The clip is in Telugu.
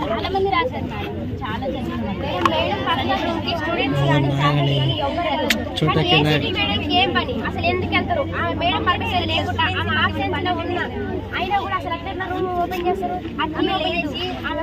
చాలా మంది రాశారు మేడం చాలా జరిగింది మేడం పర్సనల్ రూమ్కి స్టూడెంట్స్ కానీ ఫ్యాకల్టీ కానీ ఎవ్వరు వెళ్ళరు. కానీ ఏసీటీ మేడంకి ఏం పని? అసలు ఎందుకు వెళ్తారు? ఆమె మేడం పర్మిషన్ లేకుండా ఉన్నా అయినా కూడా అసలు ఎట్లా రూమ్ ఓపెన్ చేస్తారు? అన్ని ఆమె